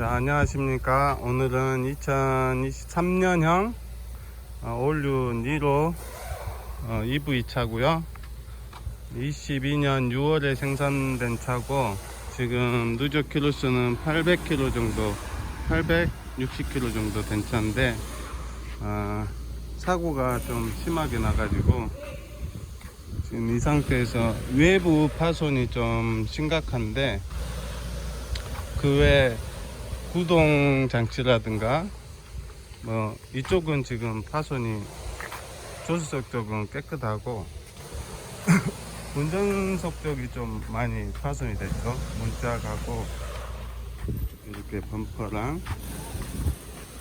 자, 안녕하십니까. 오늘은 2023년형 올류 니로 어, EV 차고요. 22년 6월에 생산된 차고 지금 누적 키로수는 800km 정도, 860km 정도 된 차인데 아, 사고가 좀 심하게 나가지고 지금 이 상태에서 외부 파손이 좀 심각한데 그외 구동 장치라든가 뭐 이쪽은 지금 파손이 조수석 쪽은 깨끗하고 운전석 쪽이 좀 많이 파손이 됐죠. 문짝하고 이렇게 범퍼랑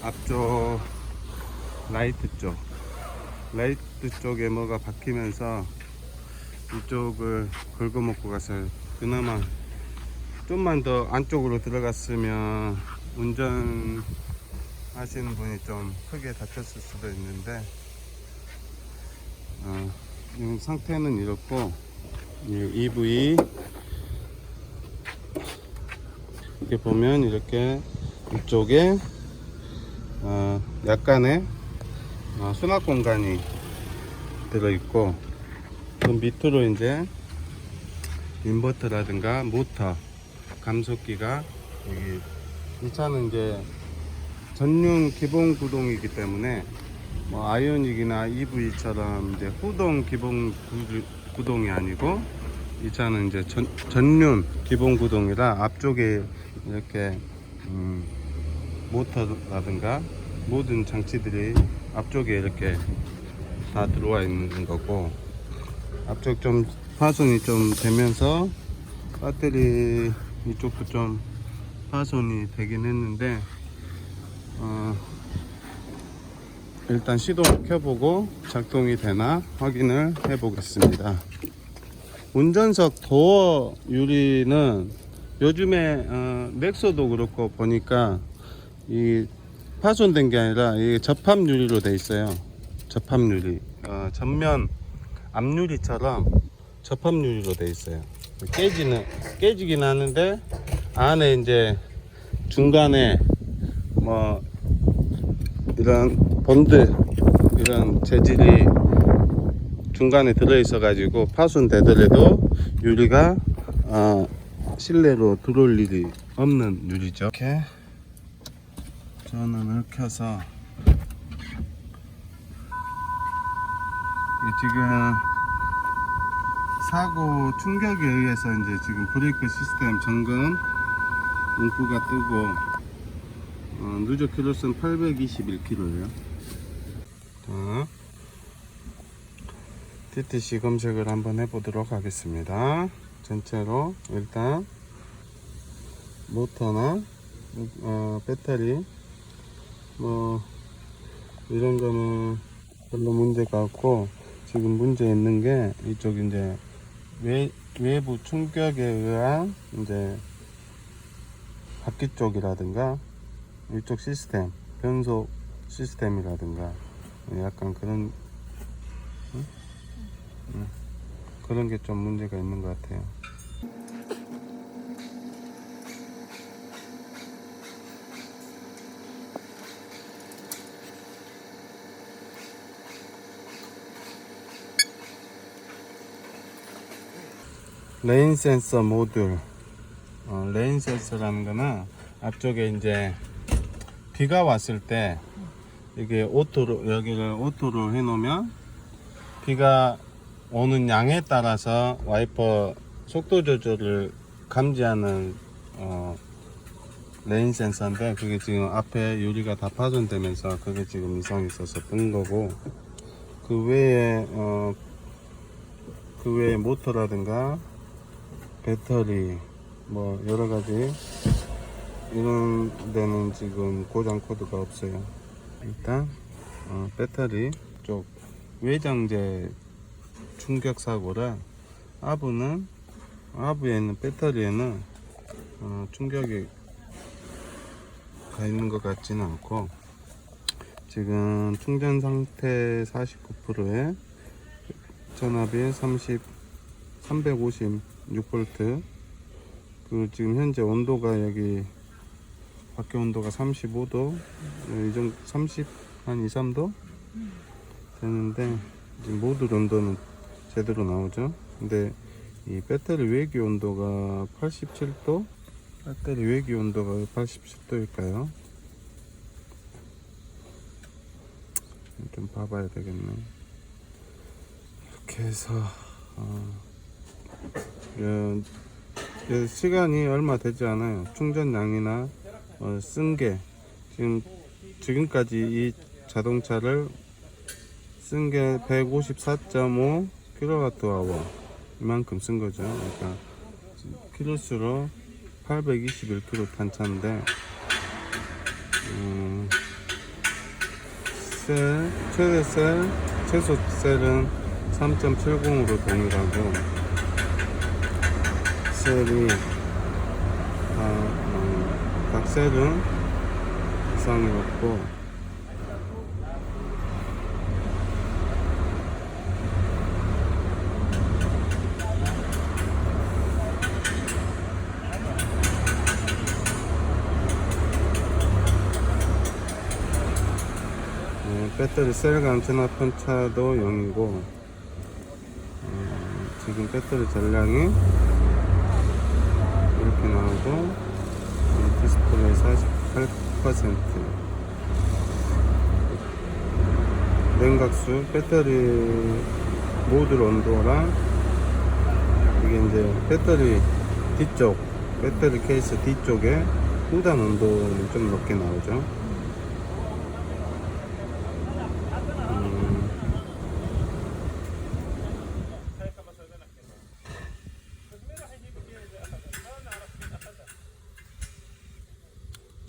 앞쪽 라이트 쪽. 라이트 쪽에 뭐가 박히면서 이쪽을 긁어먹고 가서 그나마 좀만 더 안쪽으로 들어갔으면 운전 하시는 분이 좀 크게 다쳤을 수도 있는데 어, 이 상태는 이렇고 이 EV 이렇게 보면 이렇게 이쪽에 어, 약간의 어, 수납 공간이 들어있고 그 밑으로 이제 인버터라든가 모터 감속기가 여기 이 차는 이제 전륜 기본 구동이기 때문에 뭐 아이오닉이나 EV처럼 이제 후동 기본 구- 구동이 아니고 이 차는 이제 전, 전륜 기본 구동이라 앞쪽에 이렇게 음, 모터라든가 모든 장치들이 앞쪽에 이렇게 다 들어와 있는 거고 앞쪽 좀 파손이 좀 되면서 배터리 이쪽도 좀 파손이 되긴 했는데 어, 일단 시동 켜보고 작동이 되나 확인을 해 보겠습니다. 운전석 도어 유리는 요즘에 어, 넥소도 그렇고 보니까 이 파손된 게 아니라 이 접합 유리로 돼 있어요. 접합 유리. 어, 전면 앞유리처럼 접합 유리로 돼 있어요. 깨지는 깨지긴 하는데 안에 이제 중간에 뭐 이런 본드 이런 재질이 중간에 들어 있어 가지고 파손되더라도 유리가 어, 실내로 들어올 일이 없는 유리죠. 이렇게 전원을 켜서 지금 사고 충격에 의해서 이제 지금 브레이크 시스템 점검 문구가 뜨고 어, 누적 키로수는 821km예요. 자, TTC 검색을 한번 해보도록 하겠습니다. 전체로 일단 모터나 어, 배터리 뭐 이런 거는 별로 문제가 없고 지금 문제 있는 게 이쪽 이제 외, 외부 충격에 의한 이제 바퀴 쪽이라든가 이쪽 시스템 변속 시스템이라든가 약간 그런. 그런 게 좀 문제가 있는 것 같아요. 레인 센서 모듈 어, 레인 센서라는 거는 앞쪽에 이제 비가 왔을 때 이게 오토로 여기를 오토로 해 놓으면 비가 오는 양에 따라서 와이퍼 속도 조절을 감지하는 어, 레인 센서인데 그게 지금 앞에 유리가 다 파손되면서 그게 지금 이상이 있어서 뜬 거고 그 외에 어, 그 외에 모터라든가 배터리 뭐 여러 가지 이런 데는 지금 고장 코드가 없어요. 일단 어, 배터리 쪽 외장재 충격 사고라 아부는 아부에 있는 배터리에는 어, 충격이 가 있는 것 같지는 않고 지금 충전 상태 49%에 전압이 30 356V 그 지금 현재 온도가 여기 밖에 온도가 35도, 이 정도 30, 한 2, 3도 되는데 지금 모듈 온도는 제대로 나오죠. 근데 이 배터리 외기 온도가 87도, 배터리 외기 온도가 87도일까요? 좀 봐봐야 되겠네. 이렇게 해서 어, 어, 예, 시간이 얼마 되지 않아요. 충전량이나 어, 쓴게 지금 지금까지 이 자동차를 쓴 게 154.5 kWh 이만큼 쓴 거죠. 그러니까 키로수로 821km 탄차인데 음, 셀 최대 셀 최소 셀은 3.70으로 동일하고 셀이 다, 어, 각 셀은 이상이 없고. 네, 배터리 셀 감지나 편차도 0이고. 어, 지금 배터리 전량이 이 디스플레이 48% 냉각수 배터리 모듈 온도랑 이게 이제 배터리 뒤쪽 배터리 케이스 뒤쪽에 후단 온도는 좀 높게 나오죠 음,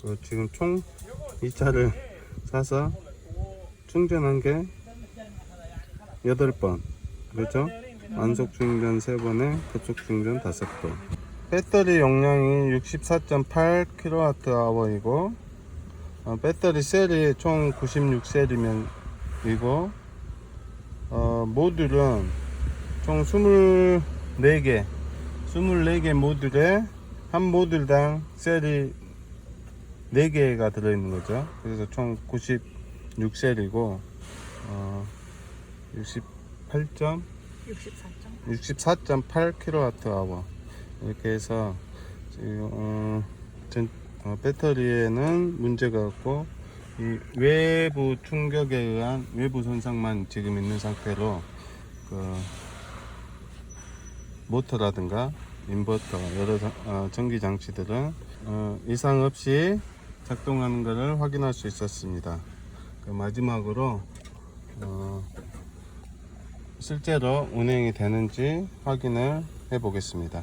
그 지금 총 이 차를 사서 충전한 게 8번. 그렇죠? 완속 충전 3번에 급속 충전 5번. 배터리 용량이 64.8kWh이고 어, 배터리 셀이 총 96셀이면 이고 어, 모듈은 총 24개. 24개 모듈에 한 모듈당 셀이 4개가 들어있는 거죠. 그래서 총 96셀이고 어, 68점? 64점. 64.8kWh 이렇게 해서 지금 어, 전, 어, 배터리에는 문제가 없고 이 외부 충격에 의한 외부 손상만 지금 있는 상태로 그 모터라든가 인버터 여러 장- 어, 전기 장치들은 어, 이상 없이 작동하는 것을 확인할 수 있었습니다. 그 마지막으로 어, 실제로 운행이 되는지 확인을 해 보겠습니다.